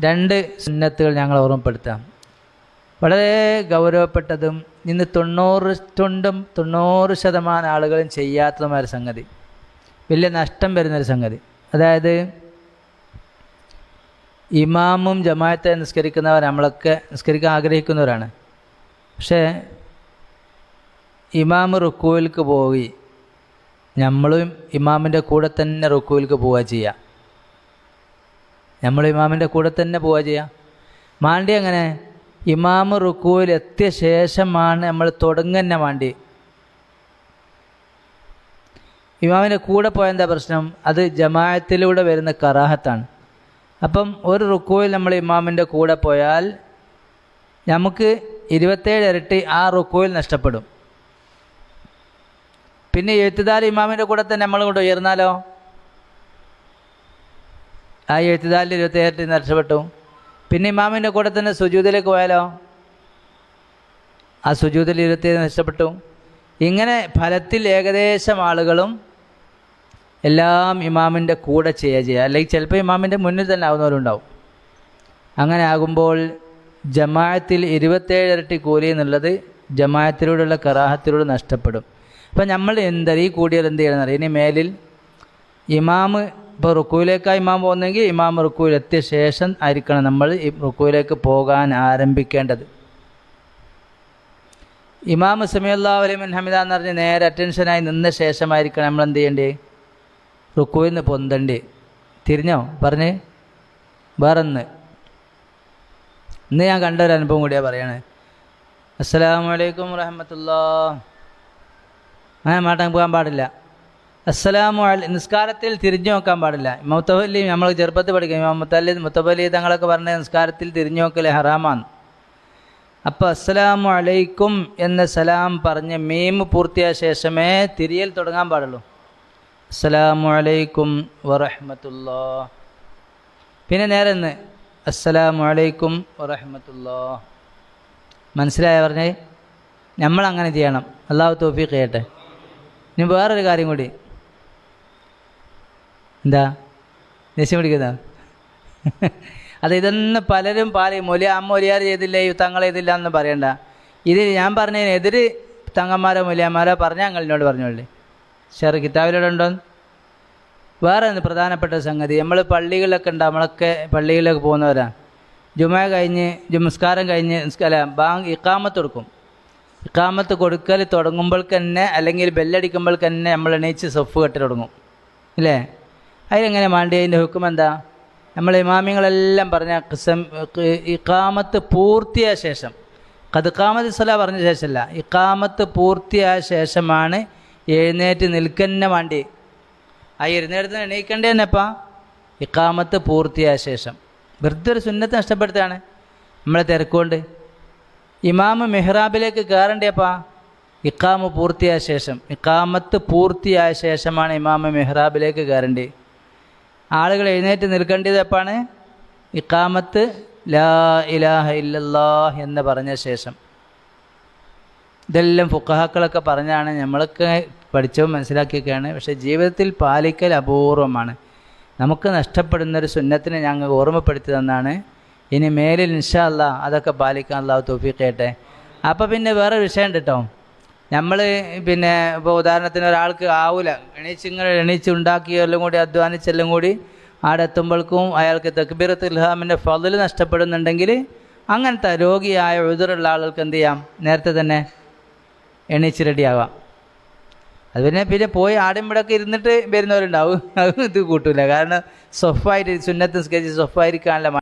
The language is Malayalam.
രണ്ട് സുന്നത്തുകൾ ഞങ്ങൾ ഓർമ്മപ്പെടുത്താം. വളരെ ഗൗരവപ്പെട്ടതും ഇന്ന് തൊണ്ണൂറ് തൊണ്ടും തൊണ്ണൂറ് ശതമാനം ആളുകളും ചെയ്യാത്തതുമായ സംഗതി. വലിയ നഷ്ടം വരുന്നൊരു സംഗതി. അതായത് ഇമാമും ജമായത്തെ നിസ്കരിക്കുന്നവർ നമ്മളൊക്കെ നിസ്കരിക്കാൻ ആഗ്രഹിക്കുന്നവരാണ്. പക്ഷേ ഇമാമ് റുക്കുവിൽക്ക് പോയി നമ്മളും ഇമാമിന്റെ കൂടെ തന്നെ റുക്കുവിൽക്ക് പോവുക ചെയ്യുക നമ്മൾ ഇമാമിന്റെ കൂടെ തന്നെ പോവുക ചെയ്യുക മാണ്ടി അങ്ങനെ ഇമാമ് റുക്കുവിൽ എത്തിയ ശേഷമാണ് നമ്മൾ തുടങ്ങുന്ന മാണ്ടി ഇമാമിന്റെ കൂടെ പോയ എന്താ പ്രശ്നം? അത് ജമാഅത്തിലൂടെ വരുന്ന കറാഹത്താണ്. അപ്പം ഒരു റുക്കുവിൽ നമ്മൾ ഇമാമിന്റെ കൂടെ പോയാൽ നമുക്ക് ഇരുപത്തേഴ് ഇരട്ടി ആ റുക്കുവിൽ നഷ്ടപ്പെടും. പിന്നെ എഴുത്തുദാൽ ഇമാമിന്റെ കൂടെ തന്നെ നമ്മൾ കൊണ്ട് ഉയർന്നാലോ? ആ എഴുത്തുകാരിൽ ഇരുപത്തി ഏഴിൽ നിന്ന് രക്ഷപ്പെട്ടു. പിന്നെ ഇമാമിന്റെ കൂടെ തന്നെ സുജൂതിലേക്ക് പോയാലോ? ആ സുജൂതിൽ ഇരുപത്തേഴ് നഷ്ടപ്പെട്ടു ഇങ്ങനെ ഫലത്തിൽ ഏകദേശം ആളുകളും എല്ലാം ഇമാമിന്റെ കൂടെ ചെയ്യുക ചെയ്യുക. അല്ലെങ്കിൽ ചിലപ്പോൾ ഇമാമിന്റെ മുന്നിൽ തന്നെ ആവുന്നവരുണ്ടാവും. അങ്ങനെ ആകുമ്പോൾ ജമാഅത്തിൽ ഇരുപത്തേഴ് ഇരട്ടി കൂലി എന്നുള്ളത് ജമാഅത്തിലൂടെയുള്ള കറാഹത്തിലൂടെ നഷ്ടപ്പെടും. അപ്പം നമ്മൾ എന്തറി കൂടിയാൽ എന്ത് ചെയ്യണമെന്നറിയാം ഇനി മേലിൽ ഇമാമ് ഇപ്പോൾ റുക്കുവിലേക്കാണ് ഇമാം പോകുന്നെങ്കിൽ ഇമാം റുക്കുവിലെത്തിയ ശേഷം ആയിരിക്കണം നമ്മൾ ഈ റുക്കുവിലേക്ക് പോകാൻ ആരംഭിക്കേണ്ടത്. ഇമാം സമിയുള്ള വലിയ ഹമിദ എന്ന് പറഞ്ഞ് നേരെ അറ്റൻഷനായി നിന്ന ശേഷമായിരിക്കണം നമ്മൾ എന്ത് ചെയ്യേണ്ടത് റുക്കുവിൽ നിന്ന് പൊന്തണ്ടി? തിരിഞ്ഞോ? പറഞ്ഞ്? വേറൊന്ന്. ഇന്ന് ഞാൻ കണ്ട ഒരു അനുഭവം കൂടിയാണ് പറയണേ. അസ്സാം വലൈക്കും വറഹമത്തുല്ലാ ആ മാട്ടാൻ പോകാൻ പാടില്ല. അസ്സലാമു അലൈ നിസ്കാരത്തിൽ തിരിഞ്ഞു നോക്കാൻ പാടില്ല. മുത്തവല്ലി നമ്മൾ ചെറുപ്പത്തിൽ പഠിക്കും. ഇമാം മുത്തല്ലി മുത്തവല്ലി തങ്ങളൊക്കെ പറഞ്ഞ നിസ്കാരത്തിൽ തിരിഞ്ഞു നോക്കൽ ഹറാമാണ്. അപ്പോൾ അസ്സലാമു അലൈക്കും എന്ന സലാം പറഞ്ഞ് മീം പൂർത്തിയായ ശേഷമേ തിരിയൽ തുടങ്ങാൻ പാടുള്ളൂ. അസ്സലാമു അലൈക്കും വറഹമത്തുല്ലാ പിന്നെ നേരെ ഒന്ന് അസ്സലാമു അലൈക്കും വറഹമത്തുല്ലാ മനസ്സിലായ പറഞ്ഞേ? നമ്മൾ അങ്ങനെ ചെയ്യണം. അള്ളാഹു തോഫീഖ് ചെയ്യട്ടെ. ഇനി വേറൊരു കാര്യം കൂടി. എന്താ? ദേഷ്യം പിടിക്കുന്ന? അത് ഇതെന്ന് പലരും പാലി മൊലി അമ്മ മൊലിയാർ ചെയ്തില്ല തങ്ങൾ ചെയ്തില്ല എന്ന് പറയണ്ട. ഇത് ഞാൻ പറഞ്ഞതിന് എതിര് തങ്ങന്മാരോ മൊലിയാന്മാരോ പറഞ്ഞാൽ ഞങ്ങളിനോട് പറഞ്ഞോളേ. ഷെയർ കിതാബിലൂടെ ഉണ്ടോ? വേറെ ഒന്ന് പ്രധാനപ്പെട്ട സംഗതി? നമ്മൾ പള്ളികളിലൊക്കെ ഉണ്ട് നമ്മളൊക്കെ പള്ളികളിലൊക്കെ പോകുന്നവരാണ് ജുമ കഴിഞ്ഞ് ജുമസ്കാരം കഴിഞ്ഞ് അല്ല ബാങ്ക് ഇക്കാമത്ത് കൊടുക്കും. ഇക്കാമത്ത് കൊടുക്കൽ തുടങ്ങുമ്പോൾ തന്നെ അല്ലെങ്കിൽ ബെല്ലടിക്കുമ്പോൾ തന്നെ നമ്മൾ എണീച്ച് സൊഫ് കെട്ടി തുടങ്ങും. ഇല്ലേ? അതിലെങ്ങനെ മാണ്ടി? അതിന്റെ ഹുക്കും എന്താ? നമ്മൾ ഇമാമിങ്ങളെല്ലാം പറഞ്ഞ കിസം ഇക്കാമത്ത് പൂർത്തിയായ ശേഷം കതുക്കാമത്ത് സ്വല പറഞ്ഞ ശേഷമല്ല ഇക്കാമത്ത് പൂർത്തിയായ ശേഷമാണ് എഴുന്നേറ്റ് നിൽക്കന്നെ വേണ്ടി ആ എഴുന്നേറ്റ് എണീക്കണ്ടേ തന്നെപ്പാ ഇക്കാമത്ത് പൂർത്തിയായ ശേഷം. വെറുതെ ഒരു സുന്നത്ത് നഷ്ടപ്പെടുത്തുകയാണ് നമ്മളെ തിരക്കുകൊണ്ട്. ഇമാമ് മെഹ്റാബിലേക്ക് കയറണ്ടേപ്പാ ഇക്കാമ് പൂർത്തിയായ ശേഷം. ഇക്കാമത്ത് പൂർത്തിയായ ശേഷമാണ് ഇമാമ് മെഹ്റാബിലേക്ക് കയറേണ്ടത് ആളുകൾ എഴുന്നേറ്റ് നിൽക്കേണ്ടത് എപ്പാണ്? ഇക്കാമത്ത് ലാ ഇലാഹ ഇല്ലല്ലാ എന്ന് പറഞ്ഞ ശേഷം. ഇതെല്ലാം ഫുക്കഹാക്കളൊക്കെ പറഞ്ഞാണ് നമ്മളൊക്കെ പഠിച്ചോ മനസ്സിലാക്കിയൊക്കെയാണ്. പക്ഷേ ജീവിതത്തിൽ പാലിക്കൽ അപൂർവമാണ്. നമുക്ക് നഷ്ടപ്പെടുന്നൊരു സുന്നത്തിനെ ഞങ്ങൾ ഓർമ്മപ്പെടുത്തി തന്നാണ്. ഇനി മേലിൽ ഇൻഷാ അല്ലാ അതൊക്കെ പാലിക്കാൻ അള്ളാഹു തോഫീക്ക് ചെയ്യട്ടെ. അപ്പോൾ പിന്നെ വേറെ വിഷയം കേട്ടോ നമ്മൾ പിന്നെ ഇപ്പോൾ ഉദാഹരണത്തിന് ഒരാൾക്ക് ആവില്ല എണീച്ച് ഇങ്ങനെ എണീച്ച് ഉണ്ടാക്കിയെല്ലാം കൂടി അധ്വാനിച്ചെല്ലാം കൂടി അവിടെ എത്തുമ്പോഴേക്കും അയാൾക്ക് തക്ബീറത്ത് ഇൽഹാമിന്റെ ഫതിൽ നഷ്ടപ്പെടുന്നുണ്ടെങ്കിൽ അങ്ങനത്തെ രോഗിയായ എഴുതുറുള്ള ആളുകൾക്ക് എന്ത് ചെയ്യാം? നേരത്തെ തന്നെ എണീച്ച് റെഡിയാവാം. അത് പിന്നെ പിന്നെ പോയി ആടും ഇവിടെയൊക്കെ ഇരുന്നിട്ട് വരുന്നവരുണ്ടാവും. അത് ഇത് കൂട്ടില്ല കാരണം സൊഫായിട്ട് സുന്നത്ത് സ്കെച്ച് സൊഫായിരിക്കാനുള്ള